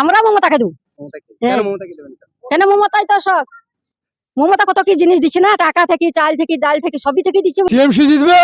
আমরা মমতাকে দেবো মমতাকে হ্যাঁ। কেন কেন মমতাই তো সব? মমতা কত কি জিনিস দিচ্ছে না? টাকা থেকে চাল থেকে ডাল থেকে সবই থেকে দিচ্ছে টিএমসি জিতবে?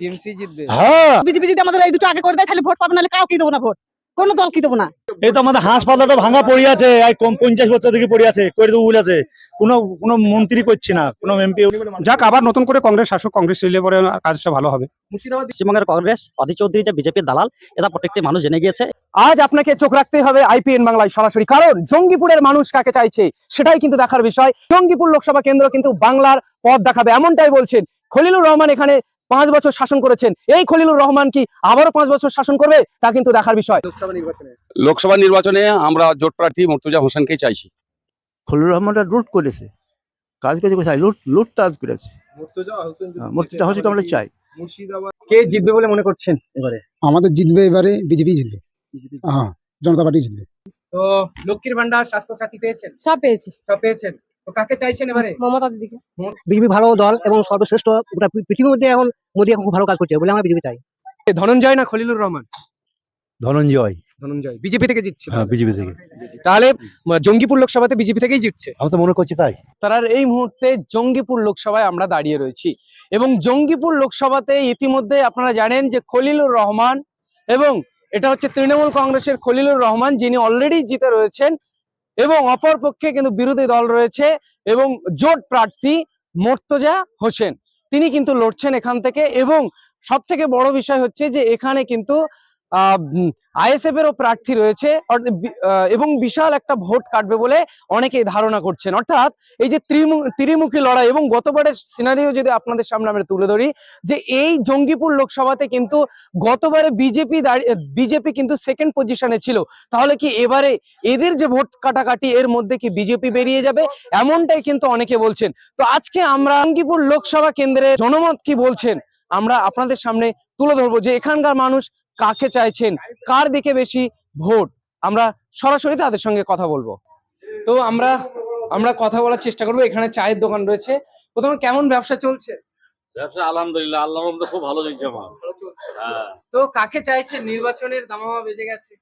টিএমসি জিতবে। হ্যাঁ। বিজেপি যদি আমাদের এই দুটো আগে করে দেয় তাহলে ভোট পাবে নাহলে কাউকে দেবো না ভোট। কোনো দল কি দেবো না? এই তো আমাদের হাসপাতালটা ভাঙা পড়ে আছে এই কম পঞ্চাশ বছর থেকে পড়ে আছে করে দেবো বলে আছে। কোনো কোনো মন্ত্রী করছে না কোনো এমপি যাক আবার নতুন করে কংগ্রেস শাসক কংগ্রেস এলে পরে কাজটা ভালো হবে। মুর্শিদাবাদ পশ্চিমবঙ্গের কংগ্রেস অধীর চৌধুরী যে বিজেপির দালাল এটা প্রত্যেকটি মানুষ জেনে গিয়েছে। আজ আপনাকে চোখ রাখতে হবে আইপিএন বাংলায় সরাসরি কারণ জঙ্গিপুরের মানুষ কাকে চাইছে সেটাই কিন্তু দেখার বিষয়। জঙ্গিপুর লোকসভা কেন্দ্র কিন্তু বাংলার পথ দেখাবে এমনটাই বলছেন খলিলুর রহমান এখানে পাঁচ বছর শাসন করেছেন। এই খলিলুর রহমান কি আবারও পাঁচ বছর শাসন করবে? তা কিন্তু দেখার বিষয়। লোকসভা নির্বাচনে। আমরা জোট প্রার্থী মুর্তুজা হোসেনকে চাইছি। খলিলুর রহমানটা লুট করেছে। কাজ করেছে কোথায় লুট লুট তাজ করেছে। মুর্তজা হোসেন হ্যাঁ, হোসেনকে আমরা চাই। কে জিতবে বলে মনে করছেন এবারে? আমাদের জিতবে এবারে বিজেপি জিতবে। হ্যাঁ জনতা পার্টি জিতবে। তো লক্ষ্মীর ভান্ডার স্বাস্থ্য সাথী পেয়েছেন? সব পেয়েছি। সব পেয়েছেন? তো কাকে চাইছেন এবারে? মমতা দিদিকে। বিজেপি ভালো দল এবং সর্বশ্রেষ্ঠ গোটা পৃথিবীর মধ্যে এখন মোদী এখন খুব ভালো কাজ করছে বলে আমরা বিজেপি চাই ধনঞ্জয় না খলিলুর রহমান? ধনঞ্জয়। ধনঞ্জয় বিজেপি থেকে জিতছে। হ্যাঁ বিজেপি থেকে। তাহলে জঙ্গিপুর লোকসভাতে বিজেপি থেকেই জিতছে? আমি তো মনে করছি তাই। তার এই মুহূর্তে জঙ্গিপুর লোকসভায় আমরা দাঁড়িয়ে রয়েছি। এবং জঙ্গিপুর লোকসভাতে ইতিমধ্যে আপনারা জানেন যে খলিলুর রহমান এবং এটা হচ্ছে তৃণমূল কংগ্রেসের খলিলুর রহমান যিনি অলরেডি জিতে রয়েছেন এবং অপর পক্ষে কিন্তু বিরোধী দল রয়েছে এবং জোট প্রার্থী মোর্তজা হোসেন। তিনি কিন্তু লড়ছেন এখান থেকে এবং সব থেকে বড় বিষয় হচ্ছে যে এখানে কিন্তু আইএসএফ এরও প্রার্থী রয়েছে। এবং বিশাল একটা ভোট কাটবে বলে অনেকেই ধারণা করছেন। অর্থাৎ এই যে ত্রিমুখী লড়াই এবং গতবারের সিনারিও যদি আপনাদের সামনে আমরা তুলে ধরি, যে এই জঙ্গিপুর লোকসভাতে কিন্তু গতবারে বিজেপি বিজেপি কিন্তু সেকেন্ড পজিশনে ছিল। তাহলে কি এবারে এদের যে ভোট কাটাকাটি, এর মধ্যে কি বিজেপি বেরিয়ে যাবে? এমনটাই কিন্তু অনেকে বলছেন। তো আজকে আমরা জঙ্গিপুর লোকসভা কেন্দ্রের জনমত কি বলছেন, আমরা আপনাদের সামনে তুলে ধরবো যে এখানকার মানুষ কাকে চাইছেন? কার দিকে বেশি ভোট? আমরা সরাসরি তাদের সঙ্গে কথা বলব। তো আমরা আমরা কথা বলার চেষ্টা করব। এখানে চায়ের দোকান রয়েছে। প্রথমে কেমন ব্যবসা চলছে? ব্যবসা আলহামদুলিল্লাহ আল্লাহর রহমতে খুব ভালো চলছে আমার। হ্যাঁ। তো কাকে চাইছেন? নির্বাচনের দামামা বেজে গেছে।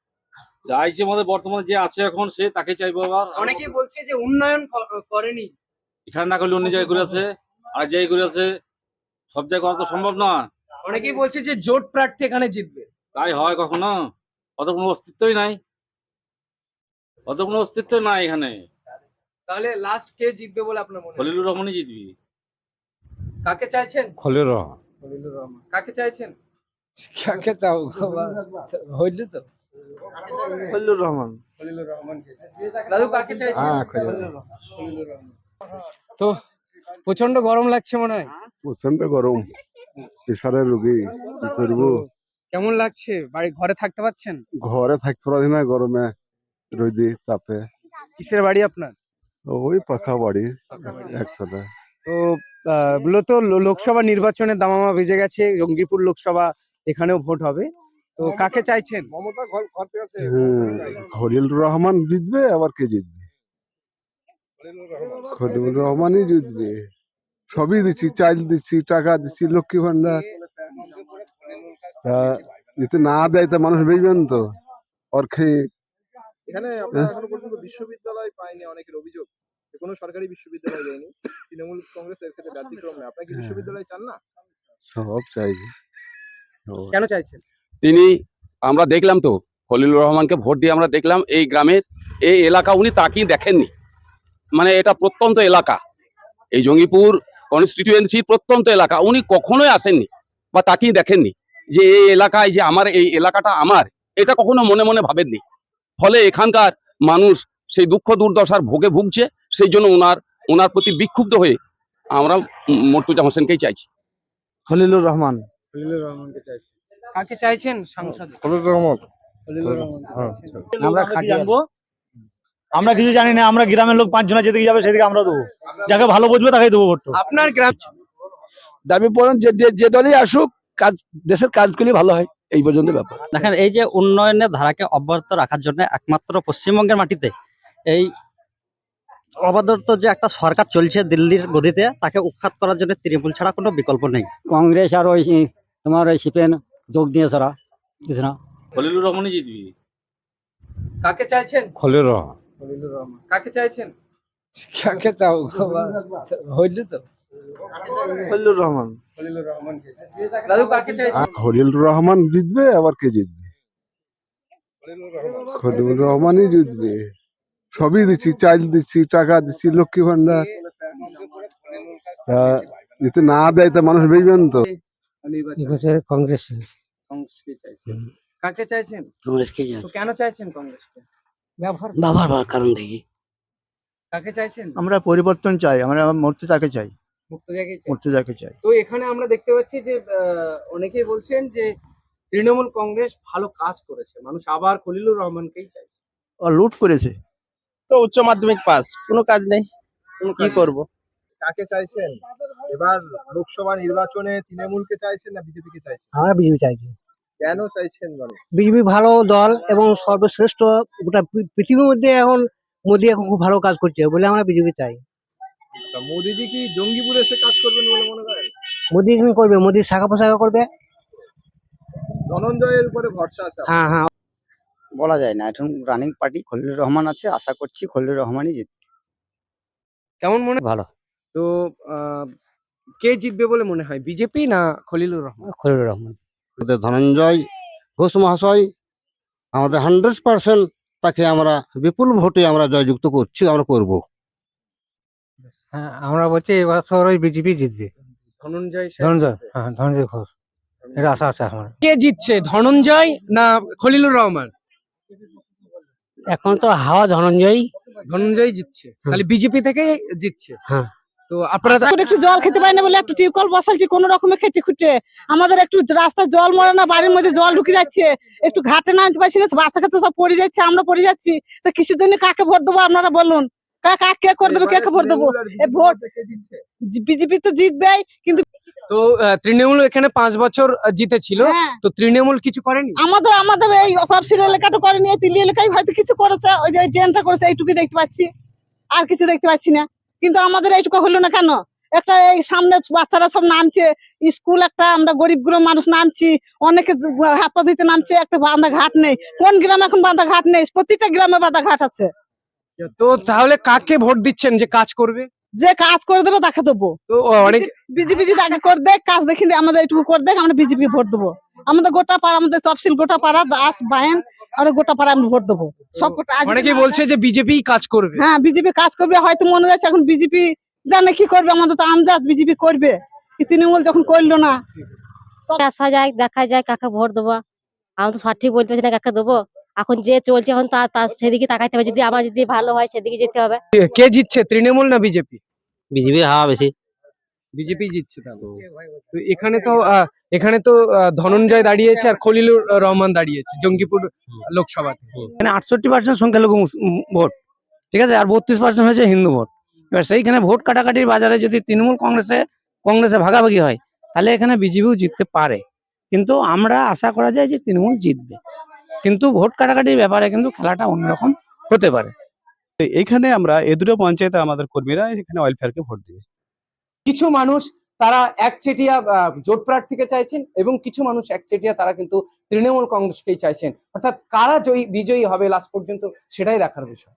চাইছে আমাদের বর্তমানে যে আছে এখন সে তাকে চাইব আবার। অনেকেই বলছে যে উন্নয়ন করেনি। এখানে না করলে অন্য জায়গায় করে আছে আর জায়গায় করে আছে সব জায়গায় করা তো সম্ভব না অনেকেই বলছে যে জোট প্রার্থী এখানে জিতবে। তাই হয় কখনো? অত কোনো অস্তিত্বই নাই। অত কোনো অস্তিত্ব নাই এখানে। তাহলে লাস্ট কে জিতবে বলে আপনার মনে হয়? খলিলুর রহমানই জিতবি। কাকে চাইছেন? খলিলুর রহমান। খলিলুর রহমান। কাকে চাইছেন? কাকে চাও? হইলে তো। খলিলুর রহমান। খলিলুর রহমান দাদু কাকে চাইছেন? হ্যাঁ, খলিলুর রহমান। তো প্রচণ্ড গরম লাগছে মনে হয়। প্রচণ্ড গরম। প্রেশারের রোগী কি করব? কেমন লাগছে? বাড়ি ঘরে থাকতে পারছেন? ঘরে থাকতে পারি না গরমে রোদি তাপে। কিসের বাড়ি আপনার? ওই পাখা বাড়ি একতলা। তো আহ, মূলত লোকসভা নির্বাচনের দামামা বেজে গেছে জঙ্গিপুর লোকসভা এখানেও ভোট হবে। তো কাকে চাইছেন? হম খলিল রহমান জিতবে আবার কে জিতবে? খলিল রহমানই জিতবে। সবই দিচ্ছি চাল দিচ্ছি টাকা দিচ্ছি লক্ষ্মী ভান্ডার। তা যদি না দেয় তা মানুষ বেচবেন তো। ওর খেয়ে এখানে আপনারা এখনও পর্যন্ত বিশ্ববিদ্যালয় পায়নি অনেকের অভিযোগ। যে কোনো সরকারি বিশ্ববিদ্যালয় দেয়নি। তৃণমূল কংগ্রেস এর ক্ষেত্রে ব্যতিক্রম না আপনারা কি হ্যাঁ। বিশ্ববিদ্যালয় চান না? সব চাইছি। কেন চাইছেন? তিনি আমরা দেখলাম তো খলিলুর রহমানকে ভোট দিয়ে আমরা দেখলাম এই গ্রামের এই এলাকা উনি তাকিয়ে দেখেননি। মানে এটা প্রত্যন্ত এলাকা। এই জঙ্গিপুর কনস্টিটিউয়েন্সির প্রত্যন্ত এলাকা। উনি কখনোই আসেননি বা তাকিয়ে দেখেননি। যে এই এলাকায় যে আমার এই এলাকাটা আমার এটা কখনো মনে মনে ভাবেননি। ফলে এখানকার মানুষ সেই দুঃখ দুর্দশার ভোগে ভুগছে সেই জন্য ওনার ওনার প্রতি বিক্ষুব্ধ হয়ে আমরা মর্তুজা হোসেনকেই চাইছি। খলিলুর রহমান। খলিলুর রহমানকে চাইছেন কাকে চাইছেন সাংসদ? খলিলুর রহমান। আমরা খাটি জানব? আমরা কিছু জানি না আমরা গ্রামের লোক পাঁচজনা যেদিকে যাবে সেদিকে আমরা দেবো। যাকে ভালো বুঝবে তাকে দেবো ভোট আপনার গ্রাম দাবি পড়েন যে যে- যে দলই আসুক কাজ দেশের কাজগুলি ভালো হয় এই পর্যন্ত ব্যাপার। দেখেন এই যে উন্নয়নের ধারাকে অব্যাহত রাখার জন্য একমাত্র পশ্চিমবঙ্গের মাটিতে এই অবাদত যে একটা সরকার চলছে দিল্লির গদিতে তাকে উৎখাত করার জন্য তৃণমূল ছাড়া কোনো বিকল্প নেই। কংগ্রেস আর ওই তোমার ওই সিপেন যোগ দিয়ে ওরা দিছে না। খলিলুর রহমানই জিতবি। কাকে চাইছেন? খলিল খলিলুর রহমান। কাকে চাইছেন? কাকে চাও? হইলি তো। রহমান। রহমান জিতবে আবার কে জিতবে? খলিলুর রহমানই জিতবে। সবই দিচ্ছি চাল দিচ্ছি টাকা দিচ্ছি লক্ষ্মী ভান্ডার। যদি না দেয় তা মানুষ বেচবেন তো। কংগ্রেস। চাইছেন কাকে চাইছেন? কংগ্রেসকে কেন চাইছেন কংগ্রেসকে বাবার কারণ দেখি। কাকে চাইছেন? আমরা পরিবর্তন চাই আমরা চাই মুক্ত চাই। চাই তো এখানে আমরা দেখতে পাচ্ছি যে আহ, অনেকেই বলছেন যে তৃণমূল কংগ্রেস ভালো কাজ করেছে। মানুষ আবার খলিলুর রহমানকেই চাইছে। লুট করেছে। তো উচ্চ মাধ্যমিক পাস। কোনো কাজ নেই। কি। করব? কাকে চাইছেন? এবার লোকসভা নির্বাচনে তৃণমূলকে চাইছেন না বিজেপিকে চাইছেন? আমরা বিজেপি চাইছি। কেন চাইছেন মানে? বিজেপি ভালো দল এবং সর্বশ্রেষ্ঠ গোটা পৃথিবীর মধ্যে এখন মোদী এখন খুব ভালো কাজ করছে বলে আমরা বিজেপি চাই। মোদিজি কি জঙ্গিপুরে এসে কাজ করবেন বলে মনে করেন? মোদী করবে? মোদী শাখা পোশাখা করবে? ধনঞ্জয়ের উপরে ভরসা আছে আপনার? হ্যাঁ হ্যাঁ। বলা যায় না। এখন রানিং পার্টি খলিলুর রহমান আছে আশা করছি খলিলুর রহমানই জিতবে কেমন মনে ভালো। তো আহ, কে জিতবে বলে মনে হয় বিজেপি না খলিলুর রহমান? খলিলুর রহমান। ধনঞ্জয় ঘোষ মহাশয় আমাদের হান্ড্রেড পার্সেন্ট তাকে আমরা বিপুল ভোটে আমরা জয়যুক্ত করছি আমরা করব। হ্যাঁ আমরা বলছি এবার ওই বিজেপি জিতবে। ধনঞ্জয় ধনঞ্জয় হ্যাঁ ধনঞ্জয় ঘোষ। এটা আশা আছে আমার। কে জিতছে ধনঞ্জয় না খলিলুর রহমান? এখন তো হাওয়া ধনঞ্জয়। ধনঞ্জয় জিতছে। তাহলে বিজেপি থেকে জিতছে। হ্যাঁ। তো আপনারা একটু জল খেতে পারি না বলে একটু টিউবকল বসালছি কোনো রকমে খেতে খুঁটে। আমাদের একটু রাস্তায় জল মরে না বাড়ির মধ্যে জল ঢুকে যাচ্ছে। একটু ঘাটে নামতে পারছি না বাচ্চা কাচ্চা সব পড়ে যাচ্ছে আমরা পড়ে যাচ্ছি। তো কিসের জন্য কাকে ভোট দেবো আপনারা বলুন। কাকে কে করে দেবে কে ভোট দেবো? তৃণমূল ভোট বিজেপি তো জিতবেই কিন্তু তো তৃণমূল এখানে পাঁচ বছর জিতেছিল। হ্যাঁ, তো তৃণমূল কিছু করেনি? আমাদের আমাদের এই সবসিডি এলাকাটা করে নিয়ে তিলি এলাকায় হয়তো কিছু করেছে ওই যে ট্রেনটা করেছে এইটুকু দেখতে পাচ্ছি। আর কিছু দেখতে পাচ্ছি না। কিন্তু আমাদের এইটুকু হলো না কেন? একটা এই সামনে বাচ্চারা সব নামছে স্কুল একটা আমরা গরিবগুলো মানুষ নামছি অনেকে হাত পা ধুইতে নামছে একটা বাঁধা ঘাট নেই। কোন গ্রামে এখন বাঁধা ঘাট নেই? প্রতিটা গ্রামে বাঁধা ঘাট আছে। তো তাহলে কাকে ভোট দিচ্ছেন যে কাজ করবে? যে কাজ করে দেবে তাকে দেবো। তো অনেক বিজেপি যদি আগে করে দেখ কাজ দেখি আমাদের এইটুকু করে দেখ আমরা বিজেপি ভোট দেবো। আমাদের গোটা পাড়া আমাদের তফসিল গোটা পাড়া দাস বায়ন আমরা গোটা পাড়া আমরা ভোট দেবো। সব গোটা অনেকেই বলছে যে বিজেপি কাজ করবে। হ্যাঁ বিজেপি কাজ করবে হয়তো মনে যাচ্ছে এখন বিজেপি জানে কি করবে আমাদের তো আমজাদ বিজেপি করবে। তৃণমূল যখন করল না। আসা যায় দেখা যায় কাকে ভোট দেবো। আমি তো সঠিক বলতে পারছি না কাকে দেবো। এখন যে চলছে এখন তার তার সেদিকে তাকাইতে হবে। যদি আমার যদি ভালো হয় সেদিকে যেতে হবে। কে জিতছে তৃণমূল না বিজেপি? বিজেপি হাওয়া বেশি। বিজেপি জিতছে তাহলে। তো এখানে তো আহ, এখানে তো আহ, ধনঞ্জয় দাঁড়িয়েছে আর খলিলুর রহমান দাঁড়িয়েছে জঙ্গিপুর লোকসভাতে এখানে আটষট্টি পার্সেন্ট সংখ্যালঘু ভোট। ঠিক আছে? আর বত্রিশ পার্সেন্ট হয়েছে হিন্দু ভোট। এবার সেইখানে ভোট কাটাকাটির বাজারে যদি তৃণমূল কংগ্রেসে কংগ্রেসে ভাগাভাগি হয় তাহলে এখানে বিজেপিও জিততে পারে। কিন্তু আমরা আশা করা যায় যে তৃণমূল জিতবে। কিন্তু ভোট কাটাকাটির ব্যাপারে কিন্তু খেলাটা অন্যরকম হতে পারে। এখানে আমরা এ দুটো পঞ্চায়েতে আমাদের কর্মীরা এখানে ওয়েলফেয়ারকে ভোট দিবে। কিছু মানুষ তারা একচেটিয়া আহ, জোট প্রার্থীকে চাইছেন এবং কিছু মানুষ একচেটিয়া তারা কিন্তু তৃণমূল কংগ্রেসকেই চাইছেন। অর্থাৎ কারা জয়ী বিজয়ী হবে লাস্ট পর্যন্ত সেটাই দেখার বিষয়।